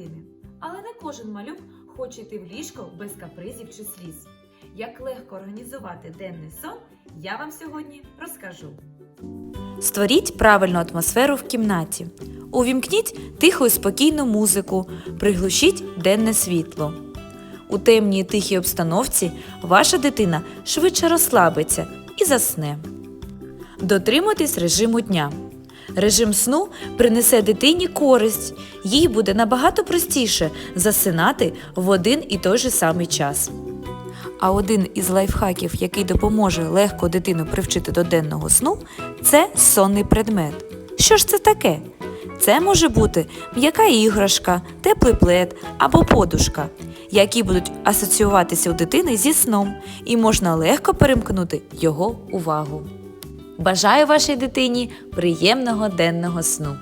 іншими. Але не кожен малюк хоче йти в ліжко без капризів чи сліз. Як легко організувати денний сон, я вам сьогодні розкажу. Створіть правильну атмосферу в кімнаті. Увімкніть тиху і спокійну музику, приглушіть денне світло. У темній і тихій обстановці ваша дитина швидше розслабиться і засне. Дотримуйтесь режиму дня. Режим сну принесе дитині користь, їй буде набагато простіше засинати в один і той же самий час. А один із лайфхаків, який допоможе легко дитину привчити до денного сну, це сонний предмет. Що ж це таке? Це може бути м'яка іграшка, теплий плед або подушка, які будуть асоціюватися у дитини зі сном, і можна легко перемкнути його увагу. Бажаю вашій дитині приємного денного сну!